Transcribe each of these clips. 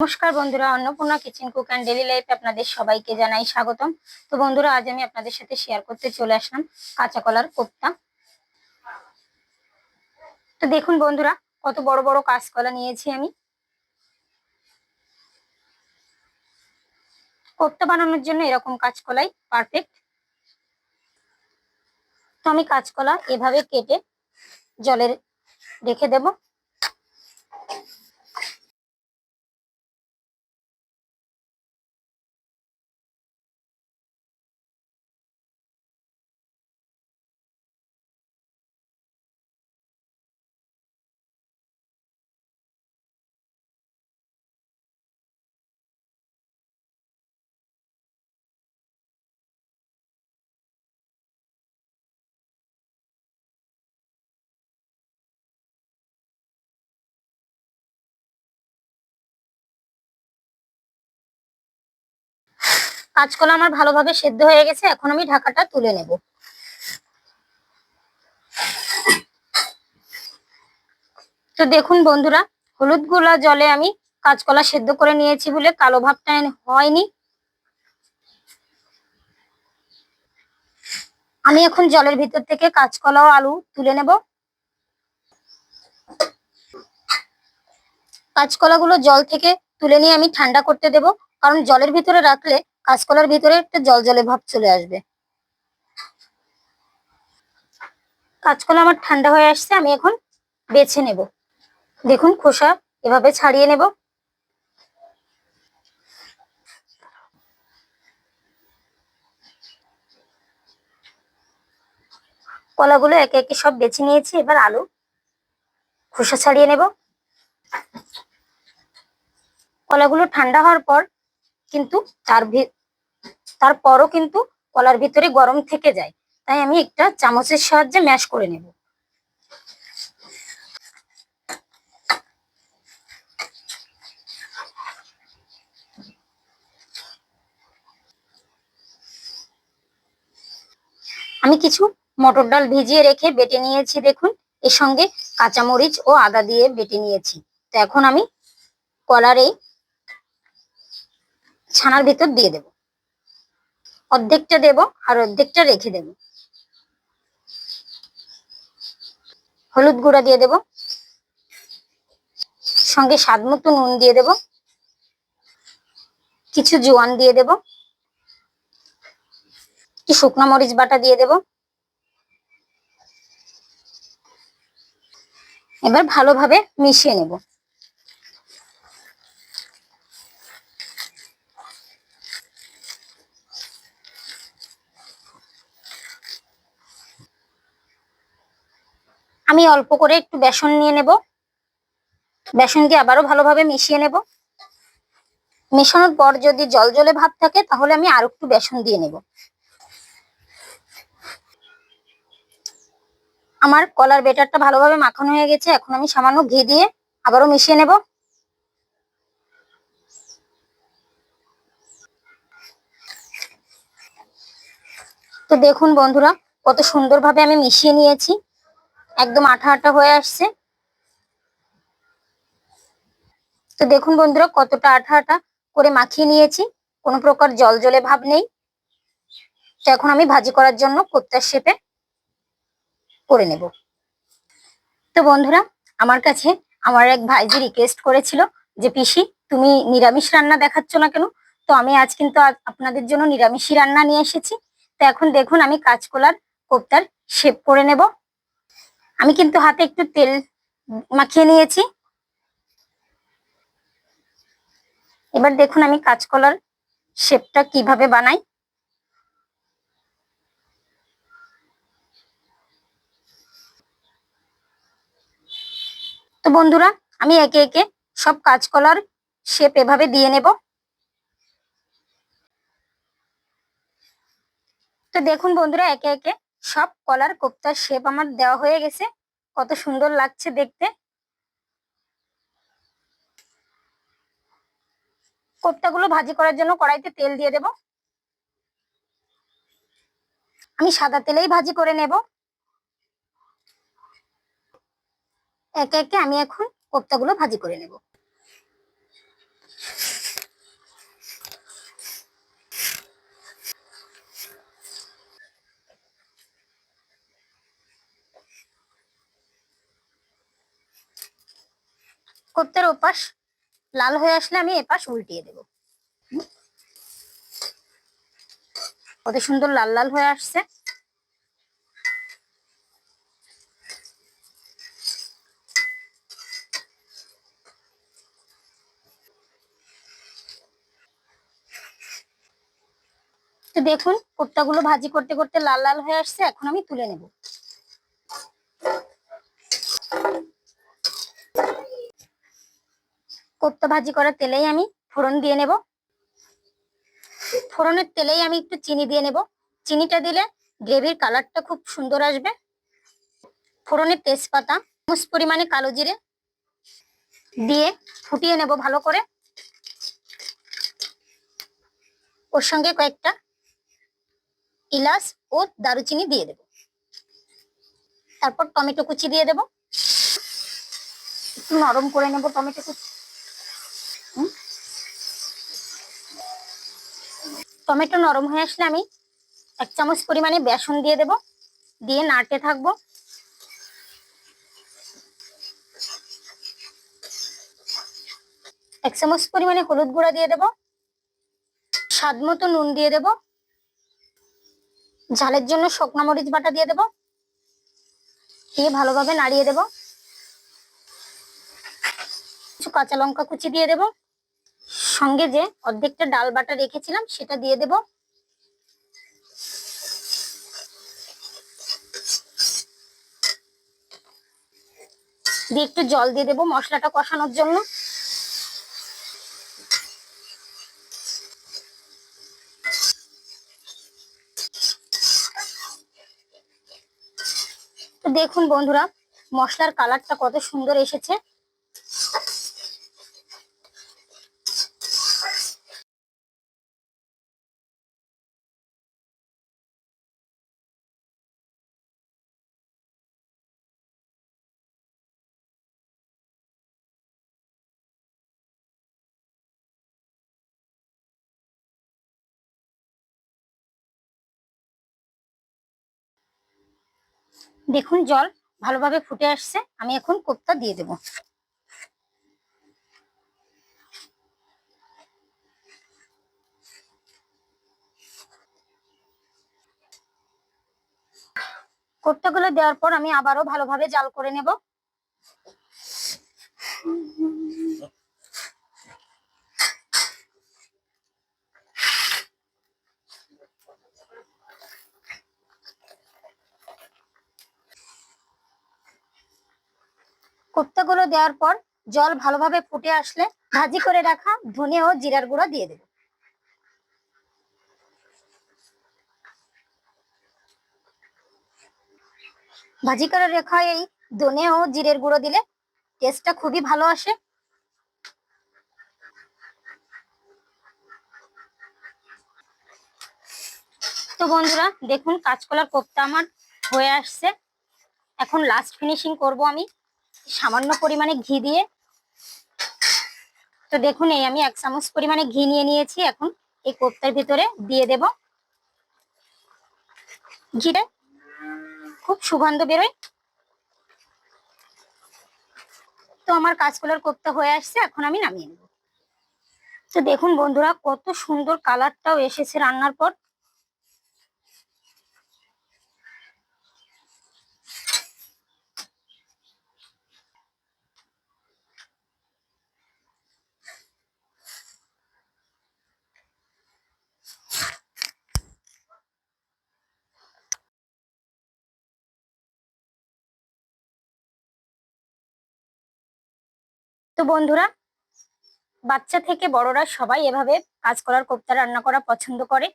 নমস্কার বন্ধুরা, Annapurna kitchen cook and daily লাইফে আপনাদের সবাইকে জানাই স্বাগতম। তো বন্ধুরা, আজ আমি আপনাদের সাথে শেয়ার করতে চলে আসলাম কাঁচা কলার কোপ্তা। তো দেখুন বন্ধুরা, কত বড় বড় কাঁচকলা নিয়েছি আমি। কোপ্তা বানানোর জন্য এরকম কাঁচকলাই পারফেক্ট তো আমি কাঁচকলা এভাবে কেটে জলের রেখে দেবো। কাঁচকলা আমার ভালোভাবে সেদ্ধ হয়ে গেছে, এখন আমি ঢাকাটা তুলে নেব। তো দেখুন বন্ধুরা, হলুদগুলা জলে আমি কাঁচকলা সেদ্ধ করে নিয়েছি বলে কালো ভাবটা হয়নি। আমি এখন জলের ভিতর থেকে কাঁচকলা ও আলু তুলে নেব। কাঁচকলাগুলো জল থেকে তুলে নিয়ে আমি ঠান্ডা করতে দেব, কারণ জলের ভিতরে রাখলে কাঁচকলার ভিতরে একটা জল জলে ভাব চলে আসবে। কাঁচকলা আমার ঠান্ডা হয়ে আসছে, আমি এখন বেছে নেব। দেখুন খোসা এভাবে ছাড়িয়ে নেব। কলাগুলো একে একে সব বেছে নিয়েছি, এবার আলু খোসা ছাড়িয়ে নেব। কলাগুলো ঠান্ডা হওয়ার পর কিন্তু তার তারপরও কিন্তু কলার ভিতরে গরম থেকে যায়। তাই আমি একটা চামচের সাহায্যে ম্যাশ করে নেব। আমি কিছু মটর ডাল ভিজিয়ে রেখে বেটে নিয়েছি, দেখুন। এর সঙ্গে কাঁচামরিচ ও আদা দিয়ে বেটে নিয়েছি। তো এখন আমি কলার ছানার ভিতর দিয়ে দেব। অর্ধেকটা দেব আর অর্ধেকটা রেখে দেব। হলুদ গুঁড়া দিয়ে দেব। সঙ্গে স্বাদ মতো নুন দিয়ে দেব। কিছু জোয়ান দিয়ে দেব। একটু শুকনো মরিচ বাটা দিয়ে দেব। এবার ভালোভাবে মিশিয়ে নেব। আমি অল্প করে একটু বেসন নিয়ে নেব। বেসন দিয়ে আবারও ভালোভাবে মিশিয়ে নেব। মেশানোর পর যদি জল জলে ভাব থাকে, তাহলে আমি আর একটু বেসন দিয়ে নেব। আমার কলার বেটারটা ভালোভাবে মাখানো হয়ে গেছে। এখন আমি সামান্য ঘি দিয়ে আবারও মিশিয়ে নেব। তো দেখুন বন্ধুরা, কত সুন্দরভাবে আমি মিশিয়ে নিয়েছি। একদম আঠা আঠা হয়ে আসছে। তো দেখুন বন্ধুরা, কতটা আঠা আঠা করে মাখিয়ে নিয়েছি। কোনো প্রকার জল জলে ভাব নেই। তো এখন আমি ভাজি করার জন্য কোত্তার শেপে করে নেব। তো বন্ধুরা, আমার কাছে আমার এক ভাইজি রিকোয়েস্ট করেছিল যে, পিসি, তুমি নিরামিষ রান্না দেখাচ্ছ না কেন? তো আমি আজ কিন্তু আপনাদের জন্য নিরামিষই রান্না নিয়ে এসেছি। তো এখন দেখুন, আমি কাঁচকলার কোপ্তার শেপ করে নেব। আমি কিন্তু হাতে একটু তেল মাখিয়ে নিয়েছি। এবার দেখুন আমি কাঁচকলার শেপটা কীভাবে বানাই। তো বন্ধুরা, আমি একে একে সব কাঁচকলার শেপ এভাবে দিয়ে নেব। তো দেখুন বন্ধুরা, একে একে সব কলার কোপ্তার শেপ আমার দেওয়া হয়ে গেছে। কত সুন্দর লাগছে দেখতে। কোপ্তাগুলো ভাজি করার জন্য কড়াইতে তেল দিয়ে দেব। আমি সাদা তেলেই ভাজি করে নেব। একে একে আমি এখন কোপ্তাগুলো ভাজি করে নেব। কোপ্তার ওপাশ লাল হয়ে আসলে আমি এপাশ উল্টিয়ে দেব। কত সুন্দর লাল লাল হয়ে আসছে। দেখুন কোপ্তাগুলো ভাজি করতে করতে লাল লাল হয়ে আসছে, এখন আমি তুলে নেব। কোপ্তা ভাজি করার তেলেই আমি ফোড়ন দিয়ে নেব। ফোড়নের তেলেই আমি একটু চিনি দিয়ে নেব। চিনিটা দিলে গ্রেভির কালারটা খুব সুন্দর আসবে। ফোড়নের তেজপাতা মুস পরিমাণে কালো জিরে দিয়ে ফুটিয়ে নেব ভালো করে। ওর সঙ্গে কয়েকটা ইলাচ ও দারুচিনি দিয়ে দেব। তারপর টমেটো কুচি দিয়ে দেব। একটু নরম করে নেব টমেটো কুচি। টমেটো নরম হয়ে আসলে আমি এক চামচ পরিমাণে বেসন দিয়ে দেব। দিয়ে নাড়তে থাকব। এক চামচ পরিমাণে হলুদ গুঁড়া দিয়ে দেব। স্বাদ মতো নুন দিয়ে দেব। ঝালের জন্য শুকনো মরিচ বাটা দিয়ে দেব। দিয়ে ভালোভাবে নাড়িয়ে দেব। কিছু কাঁচা লঙ্কা কুচি দিয়ে দেব। সঙ্গে যে অর্ধেকটা ডাল বাটা রেখেছিলাম, সেটা দিয়ে দেব। দিয়ে একটু জল দিয়ে দেবো মশলাটা কষানোর জন্য। দেখুন বন্ধুরা, মশলার কালারটা কত সুন্দর এসেছে। দেখুন জল ভালোভাবে ফুটে আসছে, আমি এখন কোপ্তা দিয়ে দেব। কোপ্তাগুলো দেওয়ার পর আমি আবারও ভালোভাবে জাল করে নেব। কোপ্তাগুলো দেওয়ার পর জল ভালোভাবে ফুটে আসলে ভাজি করে রাখা ধনে ও জিরার গুঁড়া দিয়ে দেব। ভাজি করে রাখা এই ধনে ও জিরের গুঁড়ো দিলে টেস্টটা খুবই ভালো আসে। তো বন্ধুরা, দেখুন কাঁচকলার কোপ্তা আমার হয়ে আসছে। এখন লাস্ট ফিনিশিং করব আমি। সামান্য পরিমাণে ঘি দিয়ে। তো দেখুন, এই আমি এক চামচ পরিমাণে ঘি নিয়ে নিয়েছি। এখন এই কোপ্তার ভিতরে দিয়ে দেব। ঘিটা খুব সুগন্ধ বেরোয়। তো আমার কাঁচকলার কোপ্তা হয়ে আসছে, এখন আমি নামিয়ে নেব। তো দেখুন বন্ধুরা, কত সুন্দর কালারটাও এসেছে রান্নার পর। তো বন্ধুরা, বাচ্চা থেকে বড়রা সবাই এভাবে কাঁচকলার কোপ্তা রান্না করা পছন্দ করে।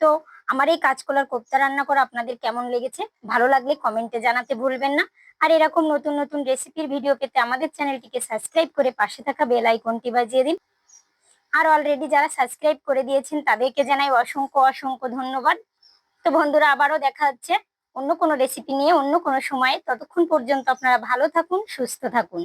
তো আমার এই কাঁচকলার কোপ্তা রান্না করা আপনাদের কেমন লেগেছে? ভালো লাগলে কমেন্টে জানাতে ভুলবেন না। আর এরকম নতুন নতুন রেসিপির ভিডিও পেতে আমাদের চ্যানেলটিকে সাবস্ক্রাইব করে পাশে থাকা বেল আইকনটি বাজিয়ে দিন। আর অলরেডি যারা সাবস্ক্রাইব করে দিয়েছেন, তাদেরকে জানাই অসংখ্য অসংখ্য ধন্যবাদ। তো বন্ধুরা, আবারও দেখা হচ্ছে অন্য কোনো রেসিপি নিয়ে অন্য কোনো সময়ে। ততক্ষণ পর্যন্ত আপনারা ভালো থাকুন, সুস্থ থাকুন।